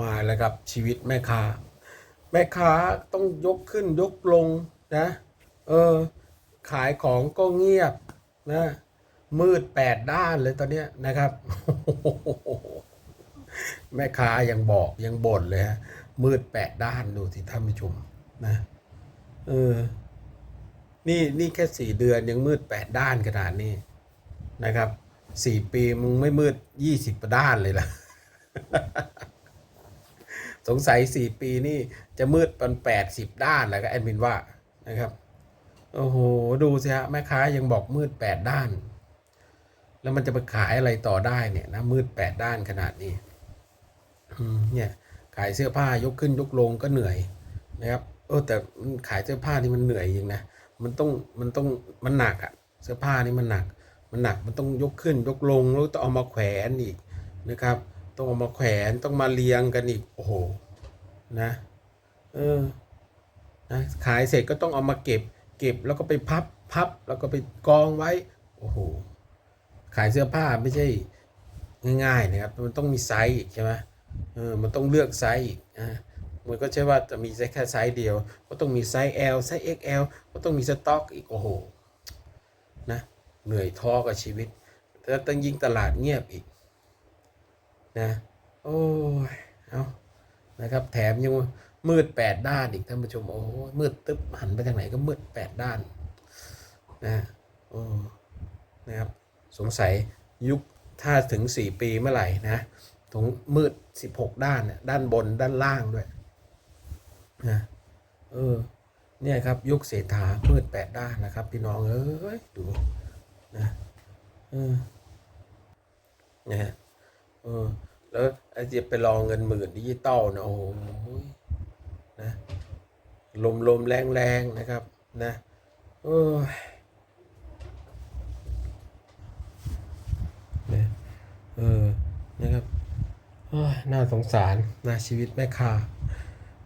มาแล้วครับชีวิตแม่ค้า แม่ค้าต้องยกขึ้นยกลงนะ เออ ขายของก็เงียบนะ มืดแปดด้านเลยตอนเนี้ยนะครับ แม่ค้ายังบอกยังบ่นเลยฮะ มืดแปดด้านดูสิท่านผู้ชมนะ เออ นี่นี่แค่สี่เดือนยังมืดแปดด้านขนาดนี้นะครับสี่ปีมึงไม่มืดยี่สิบด้านเลยล่ะ สงสัยสี่ปีนี่จะมืดเป็นแปดสิบด้านแล้วก็แอดมินว่านะครับ โอ้โห ดูสิฮะแม่ค้ายังบอกมืดแปดด้าน แล้วมันจะไปขายอะไรต่อได้เนี่ยนะมืดแปดด้านขนาดนี้เนี่ยขายเสื้อผ้ายกขึ้นยกลงก็เหนื่อยนะครับเออแต่ขายเสื้อผ้านี่มันเหนื่อยจริงนะมันต้องมันต้องมันหนักอะเสื้อผ้านี่มันหนัก มันหนักมันต้องยกขึ้นยกลงแล้วต้องเอามาแขวนอีกนะครับ ต้องเอามาแขวนต้องมาเรียงกันอีก โอ้โห นะ เออ นะ ขายเสร็จก็ต้องเอามาเก็บ เก็บแล้วก็ไปพับ พับ แล้วก็ไปกองไว้ โอ้โห ขายเสื้อผ้าไม่ใช่ง่ายๆนะครับ มันต้องมีไซส์อีกใช่ไหมเออ มันต้องเลือกไซส์อีกอ่ามันก็ใช่ว่าจะมีแค่ไซส์เดียว ก็ต้องมีไซส์ L ไซส์ XL ก็ต้องมีสต็อกอีก โอ้โห นะ เหนื่อยท้อกับชีวิต แล้วต้องยิงตลาดเงียบอีก นะ โอ้ย เอานะครับ แถมยังมืดแปดด้านอีกท่านผู้ชม โอ้มืดตึ๊บหันไปทางไหนก็มืดแปดด้าน นะโอ้นะครับ สงสัยยุคถ้าถึงสี่ปีเมื่อไหร่นะตรงมืดสิบหกด้านเนี่ยด้านบนด้านล่างด้วยนะเออ เนี่ยครับยุคเศรษฐามืดแปดด้านนะครับ พี่น้องเอ้ยดูนะเออนะฮะ เออ แล้วไอ้จะไปรองเงินหมื่นดิจิตอลนะโอ้โหนะลมลมแรงแรงๆนะครับ นะโอ้นะเออนะครับน่าสงสารนะชีวิตแม่ค้า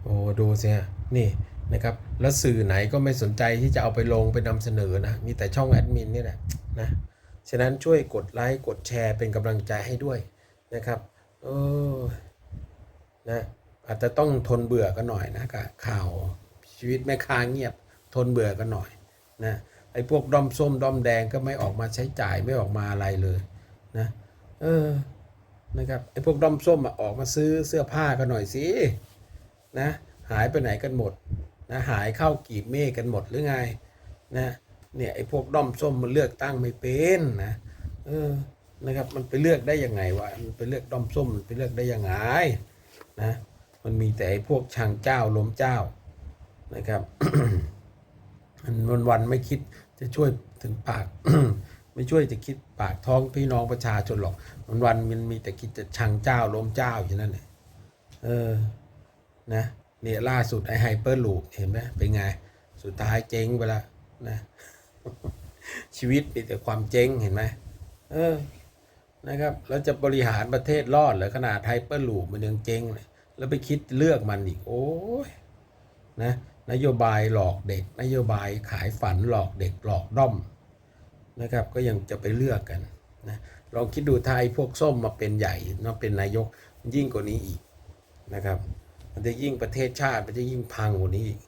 โอ้ดูสิฮะนี่นะครับ แล้วสื่อไหนก็ไม่สนใจที่จะเอาไปลงไปนำเสนอนะ มีแต่ช่องแอดมินนี่แหละนะ ฉะนั้นช่วยกดไลค์ กดแชร์เป็นกำลังใจให้ด้วย นะครับเออนะอาจจะต้องทนเบื่อกันหน่อยนะกับข่าวชีวิตแม่ค้าเงียบ ทนเบื่อกันหน่อยนะไอ้พวกด้อมส้มด้อมแดงก็ไม่ออกมาใช้จ่ายไม่ออกมาอะไรเลยนะเออนะครับไอ้พวกด้อมส้มอะออกมาซื้อเสื้อผ้ากันหน่อยสินะหายไปไหนกันหมดนะหายเข้ากีบเมฆกันหมดหรือไงนะเนี่ยไอ้พวกด้อมส้มมันเลือกตั้งไม่เป็นนะเออ นะครับ มันไปเลือกได้ยังไงวะมันไปเลือกด้อมส้มมันไปเลือกได้ยังไงนะมันมีแต่พวกช่างเจ้าล้มเจ้านะครับมันวันวันๆไม่คิดจะช่วยถึงปาก ไม่ช่วยจะคิดปากท้องพี่น้องประชาชนหรอกวันวันมันมีแต่คิดจะชังเจ้าล้มเจ้าอยู่นั่นแหละเออนะเนี่ยล่าสุดไอไฮเปอร์ลูปเห็นไหมเป็นไง สุดท้ายเจ๊งไปละนะชีวิตมีแต่ความเจ๊งเห็นไหมเออ นะครับแล้วจะบริหารประเทศรอดหรือขนาดไฮเปอร์ลูปมันยังเจ๊งเลยแล้วไปคิดเลือกมันอีก โอ้ยนะนโยบายหลอกเด็ก นโยบายขายฝันหลอกเด็กหลอกด้อมนะครับก็ยังจะไปเลือกกันนะลองคิดดูไอ้พวกส้มมาเป็นใหญ่มาเป็นนายกยิ่งกว่านี้อีกนะครับ มันจะยิ่งประเทศชาติมันจะยิ่งพังกว่านี้อีก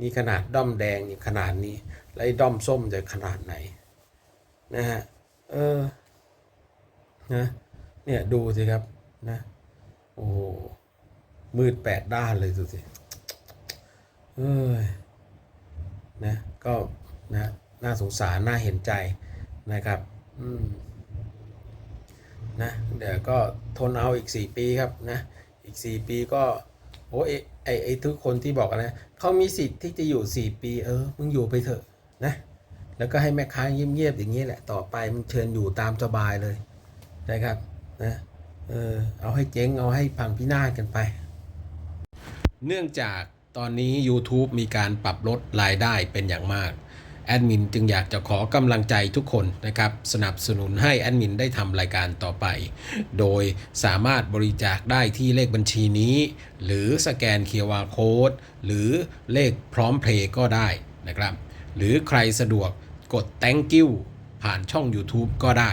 นี่ขนาดด้อมแดงนี่ขนาดนี้ แล้วด้อมส้มจะขนาดไหนนะฮะเออ นะเนี่ยดูสิครับนะโอ้มืดแปดด้านเลยดูสิเอ้ยนะก็นะน่าสงสารน่าเห็นใจนะครับอืมนะเดี๋ยวก็ทนเอาอีก 4 ปีครับนะอีก 4 ปีก็โอ้ไอไอไอทุกคนที่บอกนะเขามีสิทธิ์ที่จะอยู่ 4 ปี เออมึงอยู่ไปเถอะนะแล้วก็ให้แม่ค้าเงียบๆอย่างนี้แหละต่อไปมึงเชิญอยู่ตามสบายเลย นะครับนะเออเอาให้เจ๊งเอาให้พังพินาศกันไป เนื่องจากตอนนี้ YouTube มีการปรับลดรายได้เป็นอย่างมากแอดมินจึงอยากจะขอกำลังใจทุกคนนะครับ สนับสนุนให้แอดมินได้ทำรายการต่อไป โดยสามารถบริจาคได้ที่เลขบัญชีนี้ หรือสแกน QR Code หรือเลขพร้อมเพลย์ก็ได้นะครับ หรือใครสะดวกกด thank you ผ่านช่อง YouTube ก็ได้